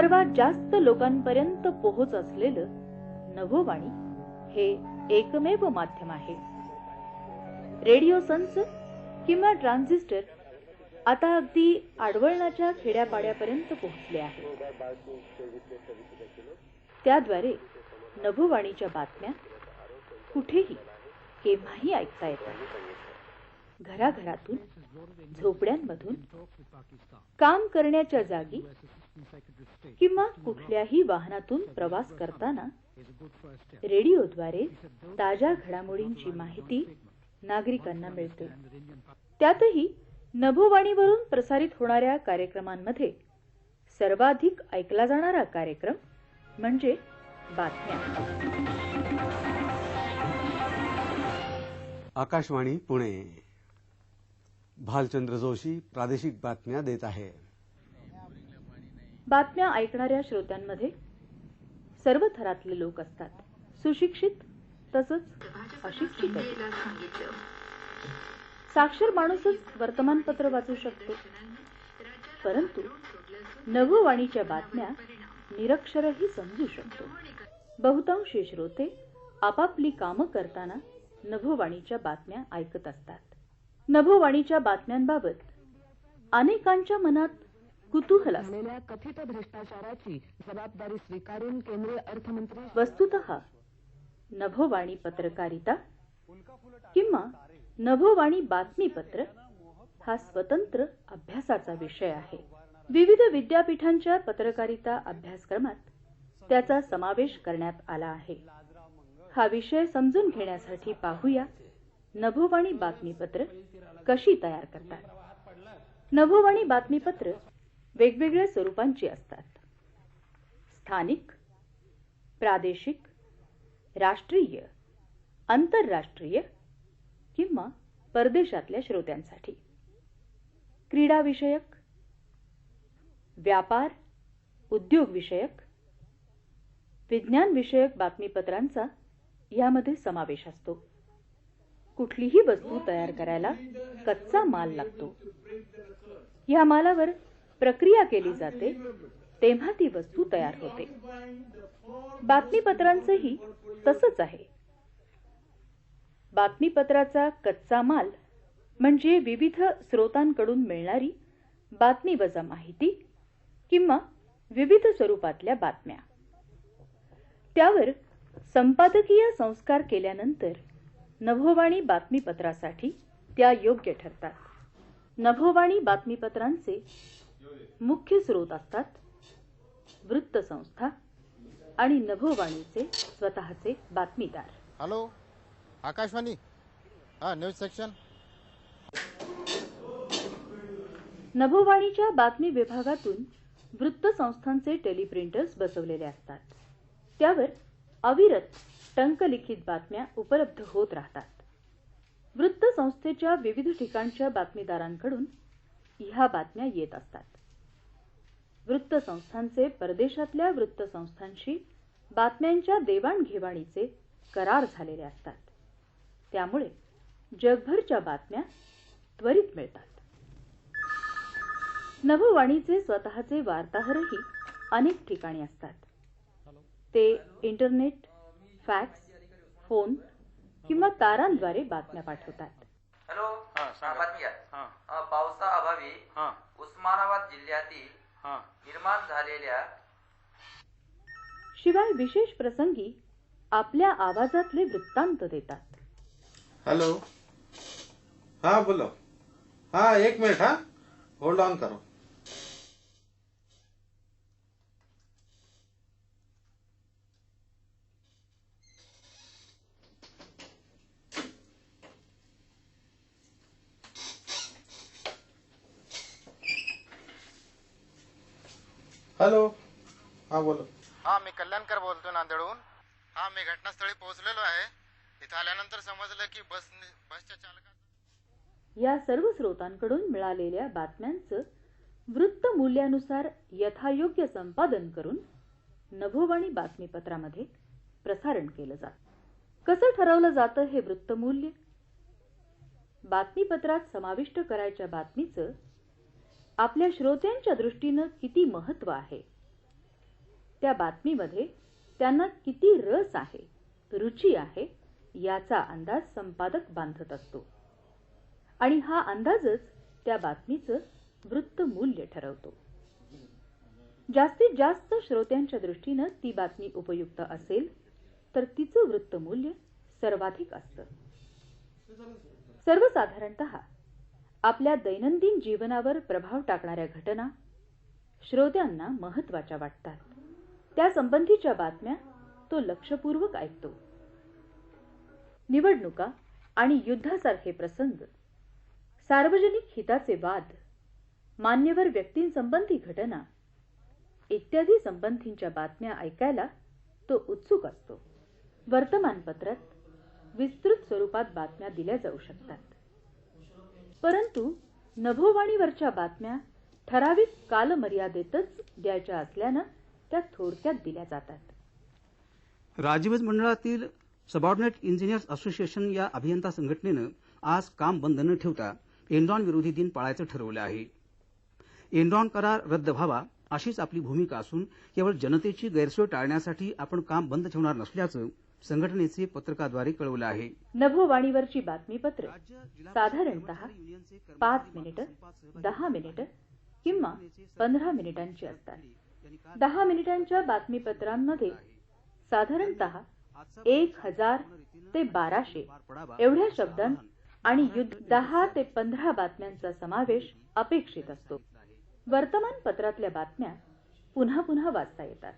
सर्वात जास्त लोकांपर्यंत पोहोच असलेलं नभोवाणी हे एकमेव माध्यम आहे. रेडिओ संच किंवा ट्रान्झिस्टर आता अगदी आडवळणाच्या खेड्यापाड्यापर्यंत पोहोचले आहे. त्याद्वारे नभोवाणीच्या बातम्या कुठेही केव्हाही ऐकता येतात. घराघरातून झोपड्यांमधून काम करण्याच्या जागी किंवा कुठल्याही वाहनातून प्रवास करताना रेडिओद्वारे ताज्या घडामोडींची माहिती नागरिकांना मिळते. त्यातही नभोवाणीवरून प्रसारित होणाऱ्या कार्यक्रमांमध्ये सर्वाधिक ऐकला जाणारा कार्यक्रम म्हणजे बातम्या. आकाशवाणी पुणे. भालचंद्र जोशी प्रादेशिक बातम्या देत आहे. बातम्या ऐकणाऱ्या श्रोत्यांमध्ये सर्व थरातले लोक असतात. सुशिक्षित तसंच अशिक्षित साक्षर माणूसच वर्तमानपत्र वाचू शकतो. परंतु नभोवाणीच्या बातम्या निरक्षरही समजू शकतो. बहुतांशी श्रोते आपापली कामं करताना नभोवाणीच्या बातम्या ऐकत असतात. नभोवाणीच्या बातम्यांबाबत अनेकांच्या मनात कुतूहल असते. झालेल्या कथित भ्रष्टाचाराची जबाबदारी स्वीकारून केंद्रीय अर्थमंत्री वस्तुत नभोवाणी पत्रकारिता किंवा नभोवाणी बातमीपत्र हा स्वतंत्र अभ्यासाचा विषय आहे. विविध विद्यापीठांच्या पत्रकारिता अभ्यासक्रमात त्याचा समावेश करण्यात आला आहे. हा विषय समजून घेण्यासाठी पाहूया नभोवाणी बातमीपत्र कशी तयार करतात. नभोवाणी बातमीपत्र वेगवेगळ्या स्वरूपांची असतात. स्थानिक प्रादेशिक राष्ट्रीय आंतरराष्ट्रीय किंवा परदेशातल्या श्रोत्यांसाठी. क्रीडाविषयक व्यापार उद्योग विषयक विज्ञान विषयक बातमीपत्रांचा यामध्ये समावेश असतो. कुठलीही वस्तू तयार करायला कच्चा माल लागतो. या मालावर प्रक्रिया केली जाते तेव्हा ती वस्तू तयार होते. बातमीपत्रांचंही तसंच आहे. बातमीपत्राचा कच्चा माल म्हणजे विविध स्रोतांकडून मिळणारी बातमी वजा माहिती किंवा विविध स्वरूपातल्या बातम्या. त्यावर संपादकीय संस्कार केल्यानंतर नभोवाणी बातमीपत्रासाठी त्या योग्य ठरतात. नभोवाणी बातमीपत्रांचे मुख्य स्रोत असतात वृत्तसंस्था आणि नभोवाणीचे स्वतःचे बातमीदार. हॅलो आकाशवाणी? हा न्यूज सेक्शन. नभोवाणीच्या बातमी विभागातून वृत्तसंस्थांचे टेलिप्रिंटर्स बसवलेले असतात. त्यावर अविरत टंकलिखित बातम्या उपलब्ध होत राहतात. वृत्तसंस्थेच्या विविध ठिकाणच्या बातमीदारांकडून ह्या बातम्या येत असतात. वृत्तसंस्थांचे परदेशातल्या वृत्तसंस्थांशी बातम्यांच्या देवाणघेवाणीचे करार झालेले असतात. त्यामुळे जगभरच्या बातम्या त्वरित मिळतात. नभोवाणीचे स्वतःचे वार्ताहरही अनेक ठिकाणी असतात. ते इंटरनेट फॅक्स फोन किंवा तारांद्वारे बातम्या पाठवतात. हॅलो हा, हा. उस्मानाबाद जिल्ह्यातील हा. निर्माण झालेल्या शिवाय विशेष प्रसंगी आपल्या आवाजातले वृत्तांत देतात. हेलो. हाँ बोलो. हाँ एक मिनट हाँ. होल्ड ऑन करो. हॅलो. हा बोलो. हा मी कल्याणकर बोलतो नांदेडहून. हा मी घटनास्थळी पोहोचलेलो आहे. इथं आल्यानंतर समजलं की बस बसच्या चालका या सर्व स्रोतांकडून मिळालेल्या बातम्यांचं वृत्त मूल्यानुसार यथायोग्य संपादन करून नभोवाणी बातमीपत्रामध्ये प्रसारण केलं जातं. कसं ठरवलं जातं हे वृत्तमूल्य? बातमीपत्रात समाविष्ट करायच्या बातमीचं आपल्या श्रोत्यांच्या दृष्टीनं किती महत्त्व आहे? त्या बातमीमध्ये त्यांना किती रस आहे रुची आहे याचा अंदाज संपादक बांधत असतो. आणि हा अंदाजच त्या बातमीचं वृत्त मूल्य ठरवतो. जास्तीत जास्त श्रोत्यांच्या दृष्टीनं ती बातमी उपयुक्त असेल तर तिचं वृत्त मूल्य सर्वाधिक असतं. सर्वसाधारणत आपल्या दैनंदिन जीवनावर प्रभाव टाकणाऱ्या घटना श्रोत्यांना महत्त्वाच्या वाटतात. त्यासंबंधीच्या बातम्या तो लक्षपूर्वक ऐकतो. निवडणुका आणि युद्धासारखे प्रसंग सार्वजनिक हिताचे वाद मान्यवर व्यक्तींसंबंधी घटना इत्यादी संबंधींच्या बातम्या ऐकायला तो उत्सुक असतो. वर्तमानपत्रात विस्तृत स्वरूपात बातम्या दिल्या जाऊ शकतात. परंतु नभोवाणीवरच्या बातम्या ठराविक कालमर्यादेतच द्यायच्या असल्यानं त्या थोडक्यात दिल्या जातात. राजवीज मंडळातील सबॉर्डिनेट इंजिनियर्स असोसिएशन या अभियंता संघटनेनं आज काम बंद न ठेवता एनरॉन विरोधी दिन पाळायचं ठरवलं आहे. एनरॉन करार रद्द व्हावा अशीच आपली भूमिका असून केवळ जनतेची गैरसोय टाळण्यासाठी आपण काम बंद ठेवणार नसल्याचं संघटनेचे पत्रकाद्वारे कळवलं आहे. नभोवाणीवरची बातमीपत्र साधारणत पाच मिनिटं दहा मिनिटं किंवा पंधरा मिनिटांची असतात. दहा मिनिटांच्या बातमीपत्रांमध्ये साधारणत एक हजार ते बाराशे एवढ्या शब्दांत आणि युद्ध दहा ते पंधरा बातम्यांचा समावेश अपेक्षित असतो. वर्तमानपत्रातल्या बातम्या पुन्हा पुन्हा वाचता येतात.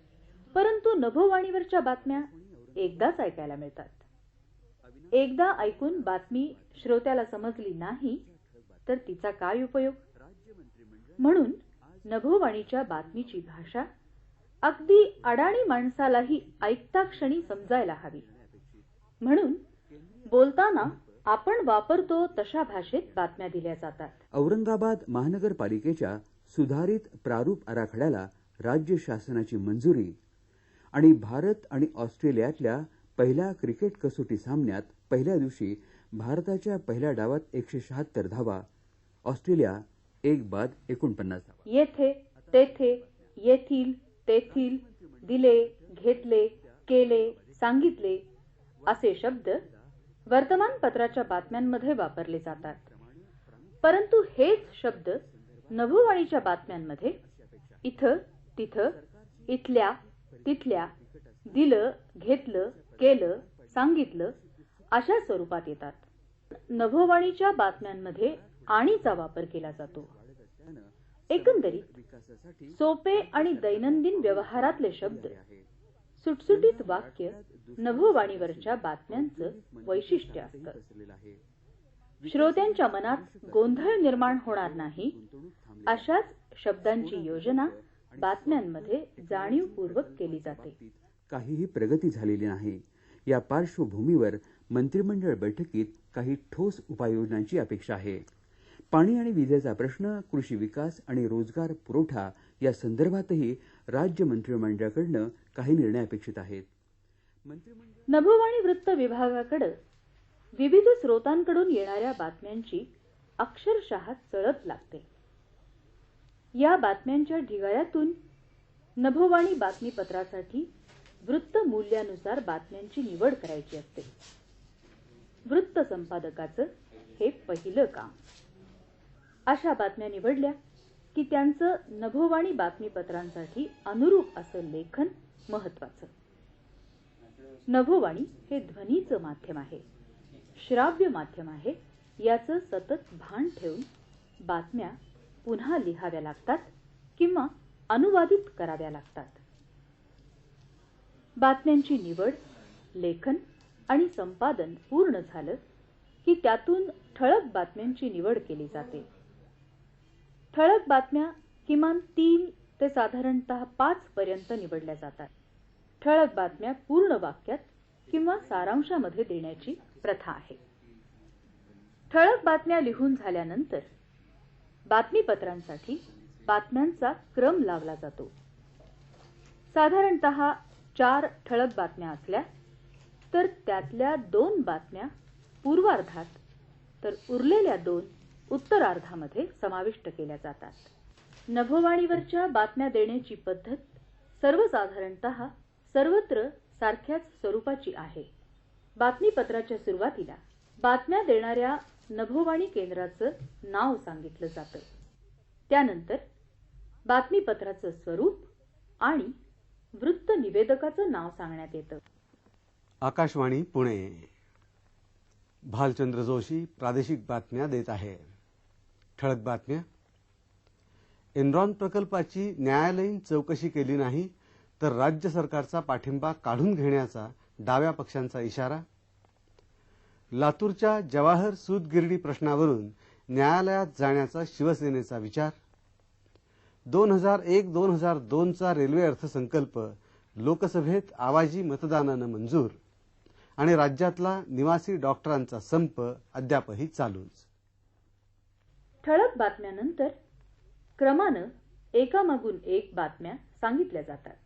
परंतु नभोवाणीवरच्या बातम्या एकदाच ऐकायला मिळतात. एकदा ऐकून बातमी श्रोत्याला समजली नाही तर तिचा काय उपयोग? म्हणून नभोवाणीच्या बातमीची भाषा अगदी अडाणी माणसालाही ऐकता क्षणी समजायला हवी. म्हणून बोलताना आपण वापरतो तशा भाषेत बातम्या दिल्या जातात. औरंगाबाद महानगरपालिकेच्या सुधारित प्रारूप आराखड्याला राज्य शासनाची मंजुरी आणि भारत आणि ऑस्ट्रेलियातल्या पहिल्या क्रिकेट कसोटी सामन्यात पहिल्या दिवशी भारताच्या पहिल्या डावात एकशे शहात्तर धावा ऑस्ट्रेलिया एक बाद एकोणपन्नास धावा. येथे तेथे येथील तेथील दिले घेतले केले सांगितले असे शब्द वर्तमानपत्राच्या बातम्यांमध्ये वापरले जातात. परंतु हेच शब्द नभोवाणीच्या बातम्यांमध्ये इथं तिथं इथल्या तिथल्या दिलं घेतलं केलं सांगितलं अशा स्वरूपात येतात. नभोवाणीच्या बातम्यांमध्ये आणीचा वापर केला जातो. एकंदरीत सोपे आणि दैनंदिन व्यवहारातले शब्द सुटसुटीत वाक्य नभोवाणीवरच्या बातम्यांचं वैशिष्ट्य असतं. श्रोत्यांच्या मनात गोंधळ निर्माण होणार नाही अशाच शब्दांची योजना बातम्यांमध्ये जाणीवपूर्वक केली जाते. काहीही प्रगती झालेली नाही. या पार्श्वभूमीवर मंत्रिमंडळ बैठकीत काही ठोस उपाययोजनांची अपेक्षा आहे. पाणी आणि विजेचा प्रश्न कृषी विकास आणि रोजगार पुरवठा या संदर्भातही राज्य मंत्रिमंडळाकडनं काही निर्णय अपेक्षित आहेत. नभोवाणी वृत्त विभागाकडे विविध स्रोतांकडून येणाऱ्या बातम्यांची अक्षरशः चळत लागते. या बातम्यांच्या ढिगाऱ्यातून नभोवाणी बातमीपत्रासाठी वृत्त मूल्यानुसार बातम्यांची निवड करायची असते. वृत्त संपादकाचं हे पहिलं काम. अशा बातम्या निवडल्या की त्यांचं नभोवाणी बातमीपत्रांसाठी अनुरूप असं लेखन महत्वाचं नभोवाणी हे ध्वनीचं माध्यम आहे. श्राव्य माध्यम आहे. याचं सतत भान ठेवून बातम्या पुन्हा लिहाव्या लागतात किंवा अनुवादित कराव्या लागतात. बातम्यांची निवड लेखन आणि संपादन पूर्ण झालं की त्यातून ठळक बातम्यांची निवड केली जाते. ठळक बातम्या किमान तीन ते साधारणतः पाच पर्यंत निवडल्या जातात. ठळक बातम्या पूर्ण वाक्यात किंवा सारांशामध्ये देण्याची प्रथा आहे. ठळक बातम्या लिहून झाल्यानंतर बातमीपत्रांसाठी बातम्यांचा क्रम लावला जातो. साधारणत चार ठळक बातम्या असल्या तर त्यातल्या दोन बातम्या पूर्वार्धात तर उरलेल्या दोन उत्तरार्धामध्ये समाविष्ट केल्या जातात. नभोवाणीवरच्या बातम्या देण्याची पद्धत सर्वसाधारणत सर्वत्र सारख्याच स्वरूपाची आहे. बातमीपत्राच्या सुरुवातीला बातम्या देणाऱ्या नभोवाणी केंद्राचं नाव सांगितलं जातं. त्यानंतर बातमीपत्राचं स्वरूप आणि वृत्त निवेदकाचं नाव सांगण्यात येतं. आकाशवाणी पुणे. भालचंद्र जोशी प्रादेशिक बातम्या देत आहे. ठळक बातम्या. एनरॉन प्रकल्पाची न्यायालयीन चौकशी केली नाही तर राज्य सरकारचा पाठिंबा काढून घेण्याचा डाव्या पक्षांचा इशारा लातूरच्या जवाहर सूतगिरणी प्रश्नावरून न्यायालयात जाण्याचा शिवसेनेचा विचार. दोन हजार एक दोन हजार दोनचा रेल्वे अर्थसंकल्प लोकसभेत आवाजी मतदानानं मंजूर आणि राज्यातला निवासी डॉक्टरांचा संप अद्यापही चालूच. ठळक बातम्यानंतर क्रमानं एकामागून एक बातम्या सांगितल्या जातात.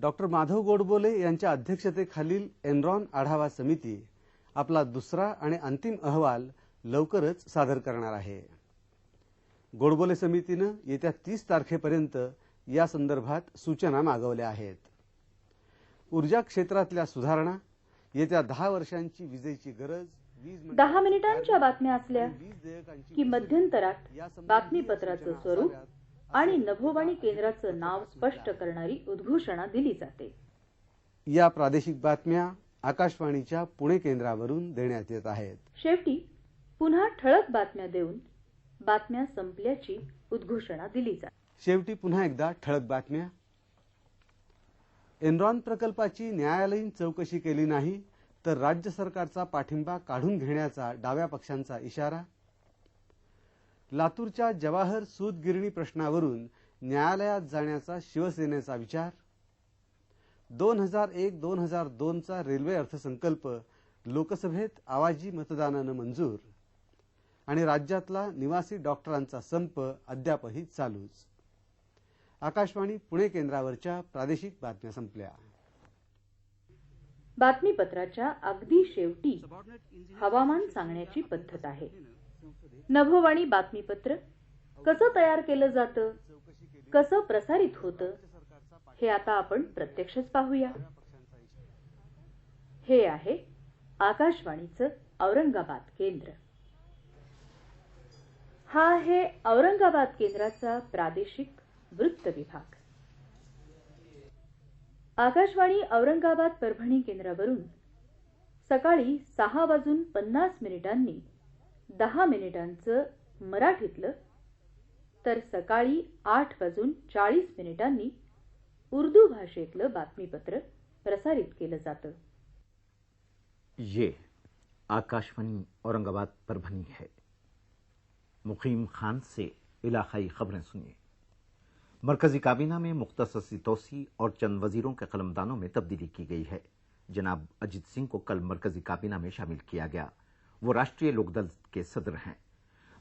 डॉक्टर माधव गोडबोले यांच्या अध्यक्षतेखालील एनरॉन आढावा समिती आपला दुसरा आणि अंतिम अहवाल लवकरच सादर करणार आहे. गोडबोले समितीनं येत्या तीस तारखेपर्यंत या संदर्भात सूचना मागवल्या आहेत. ऊर्जा क्षेत्रातल्या सुधारणा येत्या दहा वर्षांची विजेची गरज दहा मिनिटांच्या बातम्या असल्या की मध्यंतरात बातमीपत्राचं स्वरूप आणि नभोवाणी केंद्राचं नाव स्पष्ट करणारी उद्घोषणा दिली जाते. या प्रादेशिक बातम्या आकाशवाणीच्या पुणे केंद्रावरून देण्यात येत आहेत. शेवटी पुन्हा ठळक बातम्या देऊन बातम्या संपल्याची उद्घोषणा दिली जाते शेवटी पुन्हा एकदा ठळक बातम्या. एनरॉन प्रकल्पाची न्यायालयीन चौकशी केली नाही तर राज्य सरकारचा पाठिंबा काढून घेण्याचा डाव्या पक्षांचा इशारा लातूरच्या जवाहर सूतगिरणी प्रश्नावरून न्यायालयात जाण्याचा शिवसेनेचा विचार? दोन हजार एक दोन हजार दोनचा रेल्वे अर्थसंकल्प लोकसभेत आवाजी मतदानानं मंजूर आणि राज्यातला निवासी डॉक्टरांचा संप अद्यापही चालूच. आकाशवाणी पुणे केंद्रावरच्या प्रादेशिक बातम्या संपल्या. बातमीपत्राच्या अगदी शेवटी हवामान सांगण्याची पद्धत आहे. नभोवाणी बातमीपत्र. कसं तयार केलं जातं? कसं प्रसारित होतं? हे आता आपण प्रत्यक्षच पाहूया. हे आहे आकाशवाणीचं औरंगाबाद केंद्र. हा आहे औरंगाबाद केंद्राचा प्रादेशिक वृत्त विभाग. आकाशवाणी औरंगाबाद परभणी केंद्रावरून सकाळी सहा वाजून पन्नास मिनिटांनी दहा मिनिटांचं मराठीतलं, तर सकाळी आठ वाजून चाळीस मिनिटांनी उर्दू भाषेतलं बातमीपत्र प्रसारित केलं जातं. ये आकाशवाणी औरंगाबाद परभनी है। मुकीम खान से इलाकाई खबरें सुनिए। मरकजी काबीना में मुख्तसर सी तोसी और चंद वजीरों के कलमदानों में तब्दीली की गई है। जनाब अजित सिंह को कल मरकजी काबीना में शामिल किया गया। वो राष्ट्रीय लोकदल के सदर हैं।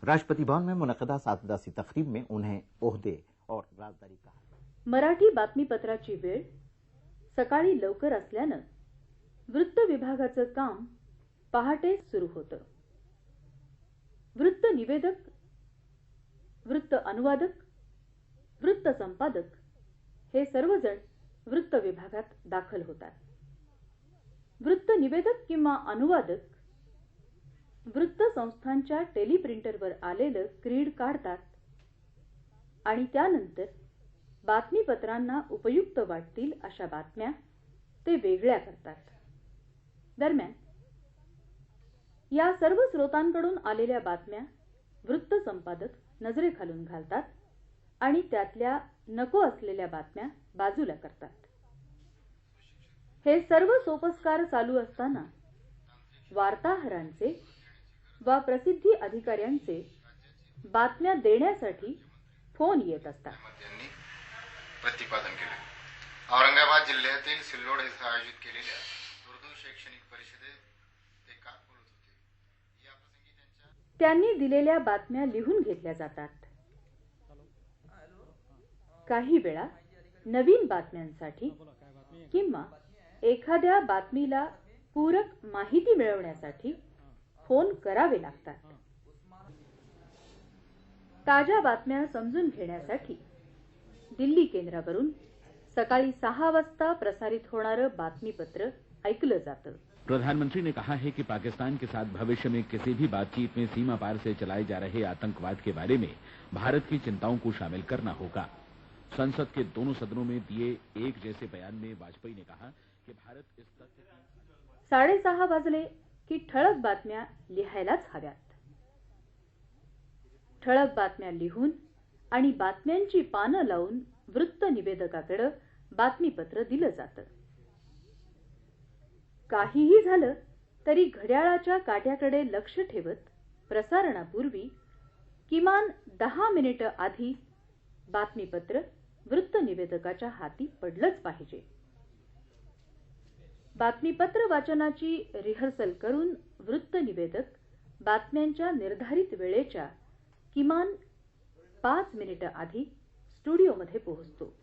राष्ट्रपति भवन में मुनदा सातदासी तकरीब में उन्हें ओहदे और राजदारी कहा मराठी बातमीपत्राची वेळ सकाळी लवकर असल्यानं वृत्त विभागाचं काम पहाटे सुरू होतं. वृत्त निवेदक वृत्त अनुवादक वृत्त संपादक हे सर्वजण वृत्त विभागात दाखल होतात. वृत्त निवेदक किंवा अनुवादक वृत्त संस्थांच्या टेलिप्रिंटरवर आलेलं क्रीड काढतात. आणि त्यानंतर बातमीपत्रांना उपयुक्त वाटतील अशा बातम्या ते वेगळ्या करतात. दरम्यान या सर्व स्रोतांकडून आलेल्या बातम्या वृत्त संपादक नजरेखालून घालतात आणि त्यातल्या नको असलेल्या बातम्या बाजूला करतात. हे सर्व सोपस्कार चालू असताना वार्ताहरांचे वा प्रसिद्धी अधिकाऱ्यांचे बातम्या देण्यासाठी फोन येत असतात. यांनी प्रतिपादन केले. औरंगाबाद जिल्ह्यातील सिल्लोड आयोजित केलेल्या उर्दू शैक्षणिक परिषदेत ते काल बोलत होते. त्यांच्या त्यांनी दिलेल्या बातम्या लिहून घेतल्या जातात. काही वेळा नवीन बातम्यांसाठी किंवा एखाद्या बातमीला पूरक माहिती मिळवण्यासाठी फोन करावे लागतात. ताज्या बातम्या समजून घेण्यासाठी दिल्ली केंद्रावरून सकाळी सहा वाजता प्रसारित होणारं बातमीपत्र ऐकलं जातं. प्रधानमंत्री ने कहा है कि पाकिस्तान के साथ भविष्य में किसी भी बातचीत में सीमा पार से चलाए जा रहे आतंकवाद के बारे में भारत की चिंताओं को शामिल करना होगा। संसद के दोनों सदनों में दिए एक जैसे बयान में वाजपेयी ने कहा कि भारत इस तथ्य की साडेसहा वाजले की ठळक बातम्या लिहायलाच हव्यात. ठळक बातम्या लिहून आणि बातम्यांची पानं लावून वृत्त निवेदकाकडे बातमीपत्र दिलं जातं. काहीही झालं तरी घड्याळाच्या काट्याकडे लक्ष ठेवत प्रसारणापूर्वी किमान दहा मिनिटं आधी बातमीपत्र वृत्त निवेदकाच्या हाती पडलंच पाहिजे. बातमीपत्र वाचनाची रिहर्सल करून वृत्त निवेदक बातम्यांच्या निर्धारित वेळेच्या किमान पाच मिनिटं आधी स्टुडिओमध्ये पोहोचतो.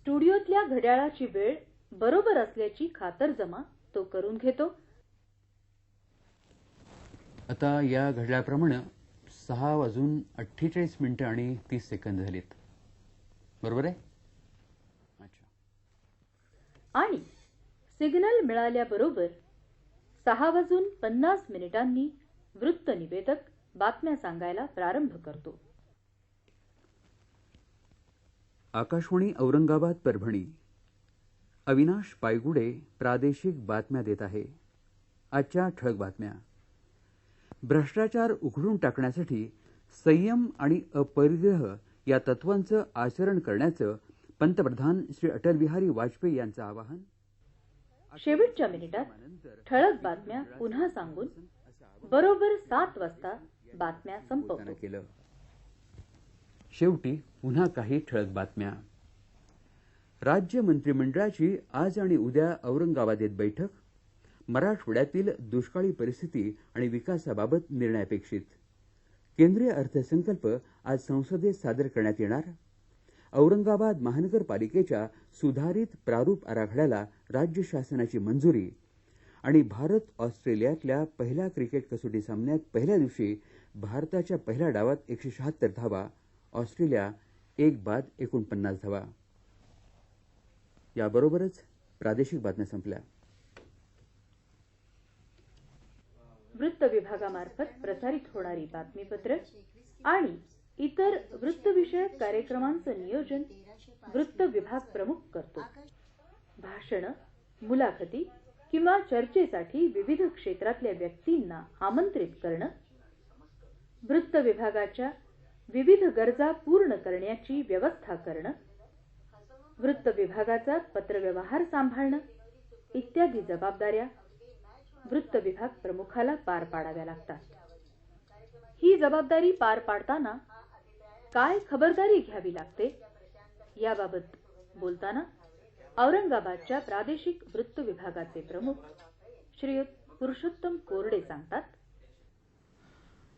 स्टुडिओतल्या घड्याळाची वेळ बरोबर असल्याची खातरजमा तो करून घेतो. आता या घड्याळाप्रमाणे सहा वाजून अठ्ठेचाळीस मिनिटं आणि तीस सेकंद झालीत. बरोबर आहे? अच्छा. आणि सिग्नल मिळाल्याबरोबर सहा वाजून पन्नास मिनिटांनी वृत्त निवेदक बातम्या सांगायला प्रारंभ करतो. आकाशवाणी औरंगाबाद परभणी. अविनाश पायगुडे प्रादेशिक बातम्या देत आहे. आजच्या ठळक बातम्या. भ्रष्टाचार उखडून टाकण्यासाठी संयम आणि अपरिग्रह या तत्वांचं आचरण करण्याचं पंतप्रधान श्री अटल बिहारी वाजपेयी यांचं आवाहन. शेवटच्या मिनिटात ठळक बातम्या पुन्हा सांगून बरोबर सात वाजता बातम्या संपवतो. केलं. शेवटी पुन्हा काही ठळक बातम्या. राज्य मंत्रिमंडळाची आज आणि उद्या औरंगाबादेत बैठक. मराठवाड्यातील दुष्काळी परिस्थिती आणि विकासाबाबत निर्णय अपेक्षित केंद्रीय अर्थसंकल्प आज संसदेत सादर करण्यात येणार. औरंगाबाद महानगरपालिकेच्या सुधारित प्रारूप आराखड्याला राज्य शासनाची मंजुरी. आणि भारत ऑस्ट्रेलियातल्या पहिल्या क्रिकेट कसोटी सामन्यात पहिल्या दिवशी भारताच्या पहिल्या डावात एकशे शहात्तर धावा ऑस्ट्रेलिया एक बाद एकोणपन्नास धावा. याबरोबरच प्रादेशिक बातम्या संपल्या. वृत्त विभागामार्फत प्रसारित होणारी बातमीपत्र आणि इतर वृत्तविषयक कार्यक्रमांचं नियोजन वृत्त विभाग प्रमुख करतो. भाषण मुलाखती किंवा चर्चेसाठी विविध क्षेत्रातल्या व्यक्तींना आमंत्रित करणं वृत्त विभागाच्या विविध गरजा पूर्ण करण्याची व्यवस्था करणं वृत्त विभागाचा पत्रव्यवहार सांभाळणं इत्यादी जबाबदाऱ्या वृत्त विभाग प्रमुखाला पार पाडाव्या लागतात. ही जबाबदारी पार पाडताना काय खबरदारी घ्यावी लागते याबाबत बोलताना औरंगाबादच्या प्रादेशिक वृत्त विभागाचे प्रमुख श्रीयुत पुरुषोत्तम कोरडे सांगतात.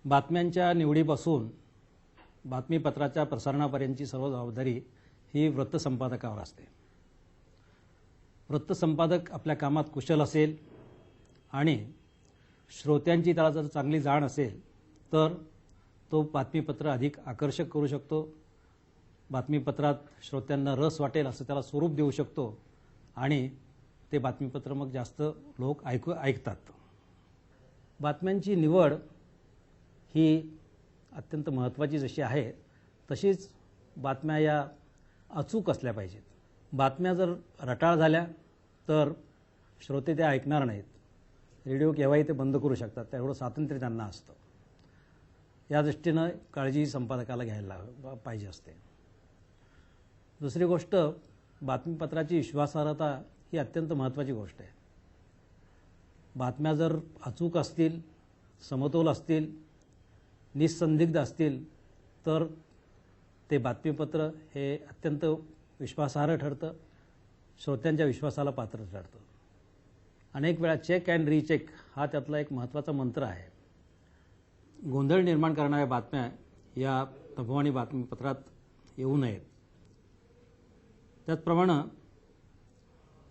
बातम्यांच्या निवडीपासून बातमीपत्राच्या प्रसारणापर्यंतची सर्व जबाबदारी ही वृत्तसंपादकावर असते. वृत्तसंपादक आपल्या कामात कुशल असेल आणि श्रोत्यांची त्याला जर चांगली जाण असेल तर तो बातमीपत्र अधिक आकर्षक करू शकतो. बातमीपत्रात श्रोत्यांना रस वाटेल असं त्याला स्वरूप देऊ शकतो आणि ते बातमीपत्र मग जास्त लोक ऐकू ऐकतात. बातम्यांची निवड ही अत्यंत महत्त्वाची जशी आहे तशीच बातम्या या अचूक असल्या पाहिजेत. बातम्या जर रटाळ झाल्या तर श्रोते त्या ऐकणार नाहीत. रेडिओ केव्हाही ते बंद करू शकतात तेवढं स्वातंत्र्य त्यांना असतं. या दृष्टीनं काळजी संपादकाला घ्यायला पाहिजे असते. दुसरी गोष्ट बातमीपत्राची विश्वासार्हता ही अत्यंत महत्त्वाची गोष्ट आहे. बातम्या जर अचूक असतील समतोल असतील निसंदिग्ध असतील तर ते बातमीपत्र हे अत्यंत विश्वासार्ह ठरतं. श्रोत्यांच्या विश्वासाला पात्र ठरतं. अनेक वेळा चेक अँड रिचेक हा त्यातला एक महत्त्वाचा मंत्र आहे. गोंधळ निर्माण करणाऱ्या बातम्या या तभवानी बातमीपत्रात येऊ नयेत. त्याचप्रमाणे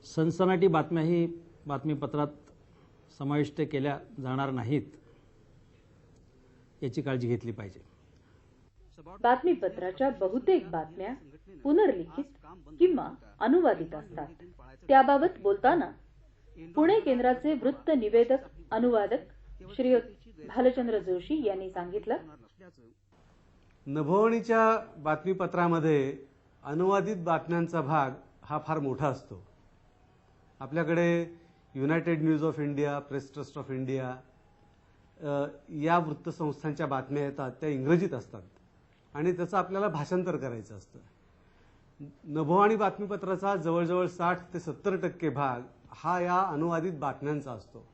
सनसनाटी बातम्याही बातमीपत्रात समाविष्ट केल्या जाणार नाहीत. याची काळजी घेतली पाहिजे. बातमीपत्राच्या बहुतेक बातम्या पुनर्लिखित किंवा अनुवादित असतात. त्याबाबत बोलताना पुणे केंद्राचे वृत्त निवेदक अनुवादक श्री भालचंद्र जोशी यांनी सांगितलं नभोवाणीच्या बातमीपत्रामध्ये अनुवादित बातम्यांचा भाग हा फार मोठा असतो. आपल्याकडे united news of India press trust of India या वृत्तसंस्थांच्या बातम्या येतात त्या इंग्रजीत असतात. आणि त्याचं आपल्याला भाषांतर करायचं असतं. नभोवाणी बातमीपत्राचा जवळजवळ साठ ते सत्तर टक्के भाग हा या अनुवादित बातम्यांचा असतो.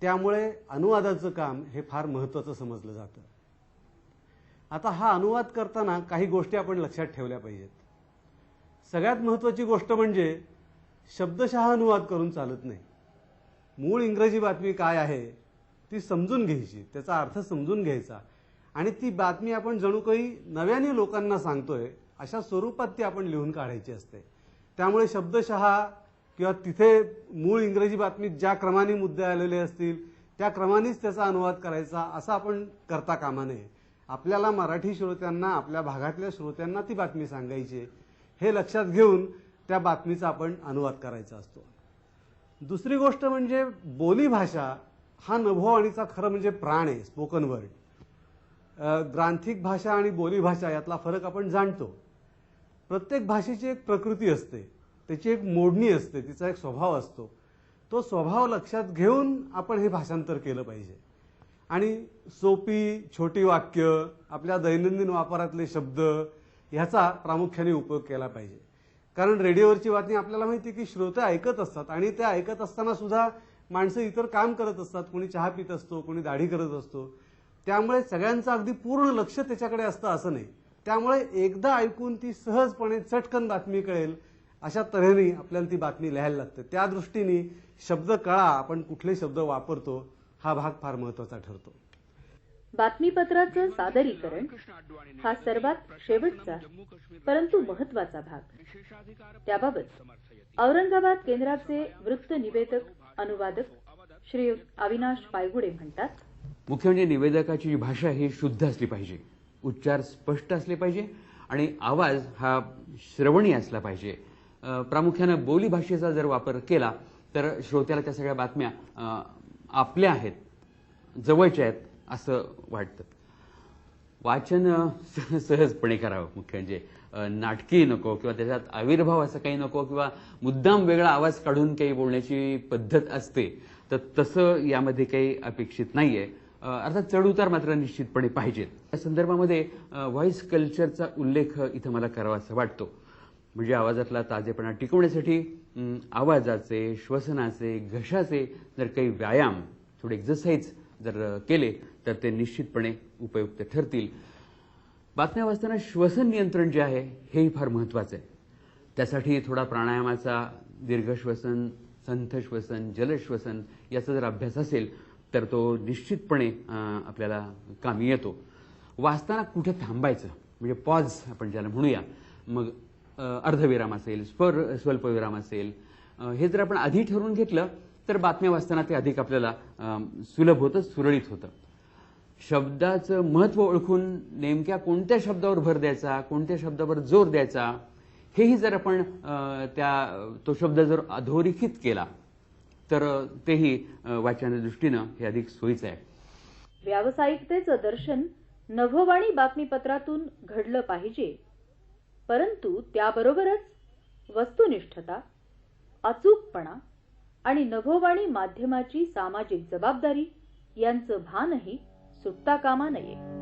त्यामुळे अनुवादाचं काम हे फार महत्त्वाचं समजलं जातं. आता हा अनुवाद करताना काही गोष्टी आपण लक्षात ठेवल्या पाहिजेत. सगळ्यात महत्त्वाची गोष्ट म्हणजे शब्दशः अनुवाद करून चालत नाही. मूळ इंग्रजी बातमी काय आहे ती समजून घ्यायची त्याचा अर्थ समजून घ्यायचा. आणि ती बातमी आपण जणू काही नव्याने लोकांना सांगतोय अशा स्वरूपात ती आपण लिहून काढायची असते. त्यामुळे शब्दशः किंवा तिथे मूळ इंग्रजी बातमीत ज्या क्रमाने मुद्दे आलेले असतील त्या क्रमानेच त्याचा अनुवाद करायचा असं आपण करता कामा नये. आपल्याला मराठी श्रोत्यांना आपल्या भागातल्या श्रोत्यांना ती बातमी सांगायची आहे. हे लक्षात घेऊन त्या बातमीचा आपण अनुवाद करायचा असतो. दुसरी गोष्ट म्हणजे बोलीभाषा हा नभोवाणीचा खरं म्हणजे प्राण आहे स्पोकन वर्ड ग्रांथिक भाषा आणि बोलीभाषा यातला फरक आपण जाणतो. प्रत्येक भाषेची एक प्रकृती असते त्याची एक मोडणी असते तिचा एक स्वभाव असतो. तो स्वभाव लक्षात घेऊन आपण हे भाषांतर केलं पाहिजे. आणि सोपी छोटी वाक्य आपल्या दैनंदिन वापरातले शब्द ह्याचा प्रामुख्याने उपयोग केला पाहिजे. कारण रेडिओवरची बातमी आपल्याला माहिती आहे की श्रोते ऐकत असतात आणि ते ऐकत असताना सुद्धा माणसं इतर काम करत असतात कोणी चहा पित असतो कोणी दाढी करत असतो. त्यामुळे सगळ्यांचं अगदी पूर्ण लक्ष त्याच्याकडे असतं असं नाही. त्यामुळे एकदा ऐकून ती सहजपणे चटकन बातमी कळेल अशा तऱ्हेने आपल्याला ती बातमी लिहायला लागते. त्या दृष्टीने शब्द कळा आपण कुठले शब्द वापरतो हा भाग फार महत्त्वाचा ठरतो. बातमीपत्राचं सादरीकरण हा सर्वात शेवटचा परंतु महत्त्वाचा भाग. त्याबाबत औरंगाबाद केंद्राचे वृत्त निवेदक अनुवादक श्री अविनाश पायगुडे म्हणतात मुख्य म्हणजे निवेदकाची जी भाषा ही शुद्ध असली पाहिजे. उच्चार स्पष्ट असले पाहिजे आणि आवाज हा श्रवणी असला पाहिजे. प्रामुख्यानं बोली भाषेचा जर वापर केला तर श्रोत्याला त्या सगळ्या बातम्या आपल्या आहेत जवळच्या आहेत असं वाटतं. वाचन सहजपणे करावं मुख्य म्हणजे. नाटकी नको किंवा त्याच्यात आविर्भाव असं काही नको किंवा मुद्दाम वेगळा आवाज काढून काही बोलण्याची पद्धत असते तर तसं यामध्ये काही अपेक्षित नाहीये. अर्थात चढउतार मात्र निश्चितपणे पाहिजेत. या संदर्भामध्ये व्हॉइस कल्चरचा उल्लेख इथं मला करावा असं वाटतो. म्हणजे आवाजातला ताजेपणा टिकवण्यासाठी आवाजाचे श्वसनाचे घशाचे जर काही व्यायाम थोडे एक्झरसाईज जर केले तर ते निश्चितपणे उपयुक्त ठरतील. बातम्या वाचताना श्वसन नियंत्रण जे आहे हेही फार महत्वाचं आहे. त्यासाठी थोडा प्राणायामाचा दीर्घश्वसन संथश्वसन जलश्वसन याचा जर अभ्यास असेल तर तो निश्चितपणे आपल्याला कामी येतो. वाचताना कुठे थांबायचं? म्हणजे पॉज आपण ज्याला म्हणूया. मग अर्धविराम असेल स्वर स्वल्पविराम असेल हे जर आपण आधी ठरवून घेतलं तर बातम्या वाचताना ते अधिक आपल्याला सुलभ होतं सुरळीत होतं. शब्दाचं महत्त्व ओळखून नेमक्या कोणत्या शब्दावर भर द्यायचा कोणत्या शब्दावर जोर द्यायचा हेही जर आपण त्या तो शब्द जर अधोरेखित केला तर तेही वाचनाच्या दृष्टीनं हे अधिक सोयीचं आहे. व्यावसायिकतेचं दर्शन नभोवाणी बातमीपत्रातून घडलं पाहिजे. परंतु त्याबरोबरच वस्तुनिष्ठता अचूकपणा आणि नभोवाणी माध्यमाची सामाजिक जबाबदारी यांचं भानही सुटता कामा नये.